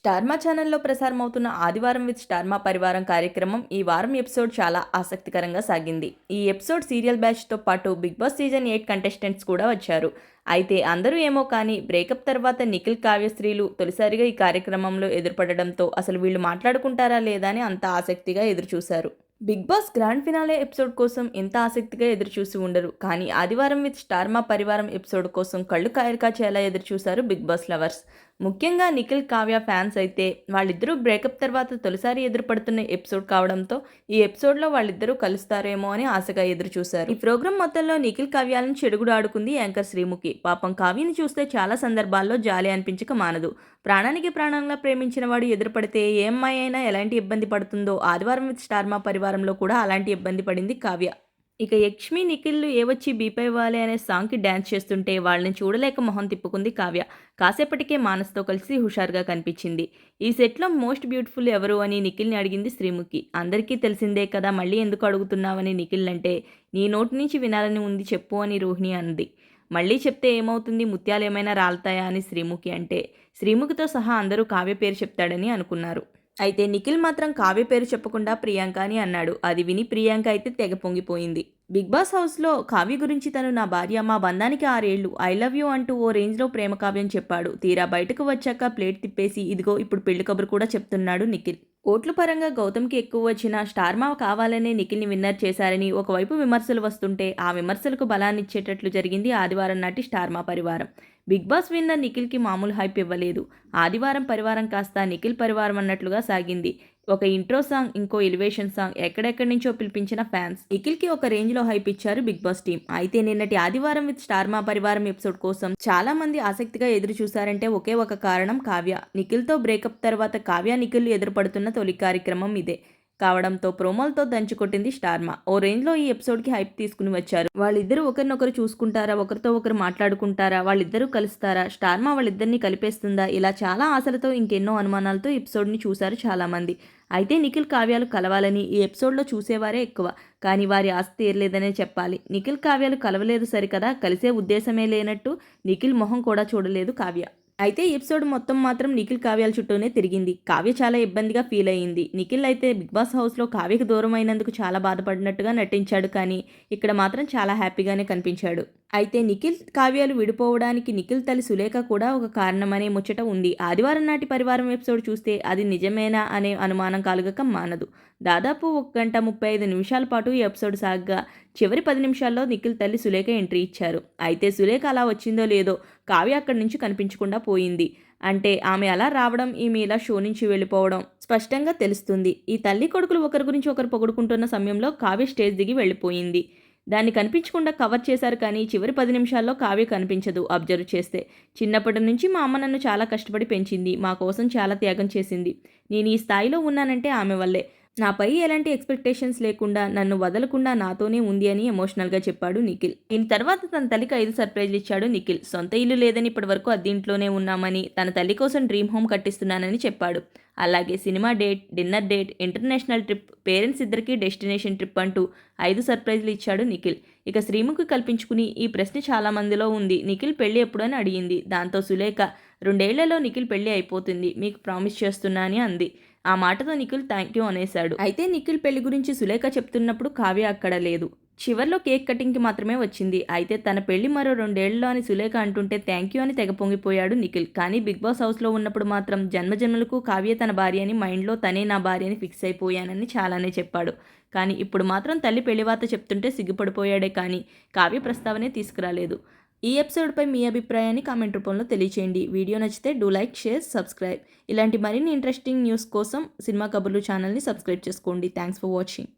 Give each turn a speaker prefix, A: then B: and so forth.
A: స్టార్మా ఛానల్లో ప్రసారమవుతున్న ఆదివారం విత్ స్టార్మా పరివారం కార్యక్రమం ఈ వారం ఎపిసోడ్ చాలా ఆసక్తికరంగా సాగింది. ఈ ఎపిసోడ్ సీరియల్ బ్యాచ్తో పాటు big boss season eight contestants కూడా వచ్చారు. అయితే అందరూ ఏమో కానీ బ్రేకప్ తర్వాత నిఖిల్ కావ్యశ్రీలు తొలిసారిగా ఈ కార్యక్రమంలో ఎదురుపడడంతో అసలు వీళ్ళు మాట్లాడుకుంటారా లేదా అని అంత ఆసక్తిగా ఎదురుచూశారు. Big boss grand finale episode కోసం ఎంత ఆసక్తిగా ఎదురుచూసి ఉండరు. కానీ ఆదివారం విత్ స్టార్మా పరివారం ఎపిసోడ్ కోసం కళ్ళు కాయలు కాచేలా ఎదురుచూశారు బిగ్ బాస్ లవర్స్. ముఖ్యంగా నిఖిల్ కావ్య ఫ్యాన్స్ అయితే వాళ్ళిద్దరూ బ్రేకప్ తర్వాత తొలిసారి ఎదురుపడుతున్న ఎపిసోడ్ కావడంతో ఈ ఎపిసోడ్లో వాళ్ళిద్దరూ కలుస్తారేమో అని ఆశగా ఎదురు చూశారు ఈ ప్రోగ్రాం మొత్తంలో నిఖిల్ కావ్యాలను చెడుగుడు ఆడుకుంది యాంకర్ శ్రీముఖి. పాపం కావ్యని చూస్తే చాలా సందర్భాల్లో జాలి అనిపించక మానదు. ప్రాణానికి ప్రాణంగా ప్రేమించిన వాడు ఎదురుపడితే ఏ అమ్మాయి అయినా ఎలాంటి ఇబ్బంది పడుతుందో ఆదివారం విత్ స్టార్మా పరివారంలో కూడా అలాంటి ఇబ్బంది పడింది కావ్య. ఇక యక్ష్మి నిఖిల్లు ఏవచ్చి బీపై వాలి అనే సాంగ్కి డ్యాన్స్ చేస్తుంటే వాళ్ళని చూడలేక మొహం తిప్పుకుంది కావ్య. కాసేపటికే మానస్తో కలిసి హుషారుగా కనిపించింది. ఈ సెట్లో మోస్ట్ బ్యూటిఫుల్ ఎవరు అని నిఖిల్ని అడిగింది శ్రీముఖి. అందరికీ తెలిసిందే కదా మళ్ళీ ఎందుకు అడుగుతున్నావని నిఖిల్ అంటే నీ నోటి నుంచి వినాలని ఉంది చెప్పు అని రోహిణి అంది. మళ్ళీ చెప్తే ఏమవుతుంది ముత్యాలు ఏమైనా రాలుతాయా అని శ్రీముఖి అంటే శ్రీముఖితో సహా అందరూ కావ్య పేరు చెప్తాడని అనుకున్నారు. అయితే నిఖిల్ మాత్రం కావ్య పేరు చెప్పకుండా ప్రియాంక అని అన్నాడు. అది విని ప్రియాంక అయితే తెగ పొంగిపోయింది. బిగ్ బాస్ హౌస్లో కావ్య గురించి తను నా భార్య మా బంధానికి ఆరేళ్ళు ఐ లవ్ యూ అంటూ ఓ రేంజ్లో ప్రేమ కావ్యం చెప్పాడు. తీరా బయటకు వచ్చాక ప్లేట్ తిప్పేసి ఇదిగో ఇప్పుడు పెళ్ళి కబురు కూడా చెప్తున్నాడు నిఖిల్. ఓట్ల పరంగా గౌతమ్కి ఎక్కువ వచ్చిన స్టార్మా కావాలనే నిఖిల్ని విన్నర్ చేశారని ఒకవైపు విమర్శలు వస్తుంటే ఆ విమర్శలకు బలాన్నిచ్చేటట్లు జరిగింది ఆదివారం నాటి స్టార్మా పరివారం. బిగ్ బాస్ విన్నర్ నిఖిల్కి మామూలు హైప్ ఇవ్వలేదు. ఆదివారం పరివారం కాస్త నిఖిల్ పరివారం అన్నట్లుగా సాగింది. ఒక ఇంట్రో సాంగ్ ఇంకో ఎలివేషన్ సాంగ్ ఎక్కడెక్కడి నుంచో పిలిపించిన ఫ్యాన్స్ నిఖిల్కి ఒక రేంజ్లో హైప్ ఇచ్చారు బిగ్ బాస్ టీం అయితే నిన్నటి ఆదివారం విత్ స్టార్ మా పరివారం ఎపిసోడ్ కోసం చాలా మంది ఆసక్తిగా ఎదురు చూశారంటే ఒకే ఒక కారణం కావ్య. నిఖిల్తో బ్రేకప్ తర్వాత కావ్య నిఖిల్ ఎదురుపడుతున్న తొలి కార్యక్రమం ఇదే. కావడంతో ప్రోమోలతో దంచుకొట్టింది స్టార్మా ఓ రేంజ్లో ఈ ఎపిసోడ్కి హైప్ తీసుకుని వచ్చారు. వాళ్ళిద్దరూ ఒకరినొకరు చూసుకుంటారా? ఒకరితో ఒకరు మాట్లాడుకుంటారా? వాళ్ళిద్దరూ కలుస్తారా? స్టార్మా వాళ్ళిద్దరిని కలిపేస్తుందా? ఇలా చాలా ఆశలతో ఇంకెన్నో అనుమానాలతో ఎపిసోడ్ని చూశారు చాలామంది అయితే నిఖిల్ కావ్యాలు కలవాలని ఈ ఎపిసోడ్లో చూసేవారే ఎక్కువ. కానీ వారి ఆస్తి తీరలేదనే చెప్పాలి. నిఖిల్ కావ్యాలు కలవలేదు సరికదా? కలిసే ఉద్దేశమే లేనట్టు నిఖిల్ మొహం కూడా చూడలేదు కావ్య. అయితే ఎపిసోడ్ మొత్తం మాత్రం నిఖిల్ కావ్యాల చుట్టూనే తిరిగింది. కావ్య చాలా ఇబ్బందిగా ఫీల్ అయ్యింది నిఖిల్ అయితే బిగ్ బాస్ హౌస్లో కావ్యకు దూరం అయినందుకు చాలా బాధపడినట్టుగా నటించాడు కానీ ఇక్కడ మాత్రం చాలా హ్యాపీగానే కనిపించాడు. అయితే నిఖిల్ కావ్యాలు విడిపోవడానికి నిఖిల్ తల్లి సులేఖ కూడా ఒక కారణమనే ముచ్చట ఉంది. ఆదివారం నాటి పరివారం ఎపిసోడ్ చూస్తే అది నిజమేనా అనే అనుమానం కలగక మానదు. దాదాపు ఒక గంట ముప్పై ఐదు నిమిషాల పాటు ఈ ఎపిసోడ్ సాగ్గా చివరి పది నిమిషాల్లో నిఖిల్ తల్లి సులేఖ ఎంట్రీ ఇచ్చారు. అయితే సులేఖ అలా వచ్చిందో లేదో కావ్య అక్కడి నుంచి కనిపించకుండా పోయింది. అంటే ఆమె అలా రావడం ఈమె ఇలా షో నుంచి వెళ్ళిపోవడం స్పష్టంగా తెలుస్తుంది. ఈ తల్లి కొడుకులు ఒకరి గురించి ఒకరు పొగుడుకుంటున్న సమయంలో కావ్య స్టేజ్ దిగి వెళ్ళిపోయింది. దాన్ని కనిపించకుండా కవర్ చేశారు కానీ చివరి పది నిమిషాల్లో కావ్య కనిపించదు అబ్జర్వ్ చేస్తే. చిన్నప్పటి నుంచి మా అమ్మ నన్ను చాలా కష్టపడి పెంచింది మా కోసం చాలా త్యాగం చేసింది. నేను ఈ స్థాయిలో ఉన్నానంటే ఆమె వల్లే. నాపై ఎలాంటి ఎక్స్పెక్టేషన్స్ లేకుండా నన్ను వదలకుండా నాతోనే ఉంది అని ఎమోషనల్గా చెప్పాడు నిఖిల్. దీని తర్వాత తన తల్లికి ఐదు సర్ప్రైజ్లు ఇచ్చాడు నిఖిల్. సొంత ఇల్లు లేదని ఇప్పటివరకు అద్దీంట్లోనే ఉన్నామని తన తల్లి కోసం డ్రీమ్ హోమ్ కట్టిస్తున్నానని చెప్పాడు. అలాగే cinema date dinner date international trip parents ఇద్దరికి డెస్టినేషన్ ట్రిప్ అంటూ ఐదు సర్ప్రైజ్లు ఇచ్చాడు నిఖిల్. ఇక శ్రీముఖి కల్పించుకుని ఈ ప్రశ్న చాలా మందిలో ఉంది. నిఖిల్ పెళ్ళి ఎప్పుడని అడిగింది. దాంతో సులేఖ రెండేళ్ళలో నిఖిల్ పెళ్ళి అయిపోతుంది. మీకు ప్రామిస్ చేస్తున్నా అని అంది. ఆ మాటతో నిఖిల్ థ్యాంక్ యూ అనేశాడు. అయితే నిఖిల్ పెళ్ళి గురించి సులేఖ చెప్తున్నప్పుడు కావ్య అక్కడ లేదు. చివర్లో కేక్ కటింగ్కి మాత్రమే వచ్చింది. అయితే తన పెళ్ళి మరో రెండేళ్ళలో అని సులేఖ అంటుంటే థ్యాంక్ యూ అని తెగ పొంగిపోయాడు నిఖిల్. కానీ బిగ్ బాస్ హౌస్లో ఉన్నప్పుడు మాత్రం జన్మజన్మలకు కావ్య తన భార్య అని మైండ్లో తనే నా భార్య అని ఫిక్స్ అయిపోయానని చాలానే చెప్పాడు. కానీ ఇప్పుడు మాత్రం తల్లి పెళ్ళివాత చెప్తుంటే సిగ్గుపడిపోయాడే కానీ కావ్య ప్రస్తావనే తీసుకురాలేదు. ఈ ఎపిసోడ్పై మీ అభిప్రాయాన్ని కామెంట్ రూపంలో తెలియచేయండి. వీడియో నచ్చితే డూ లైక్ షేర్ సబ్స్క్రైబ్ ఇలాంటి మరిన్ని ఇంట్రెస్టింగ్ న్యూస్ కోసం సినిమా కబుర్లు ఛానల్ని సబ్స్క్రైబ్ చేసుకోండి. Thanks for watching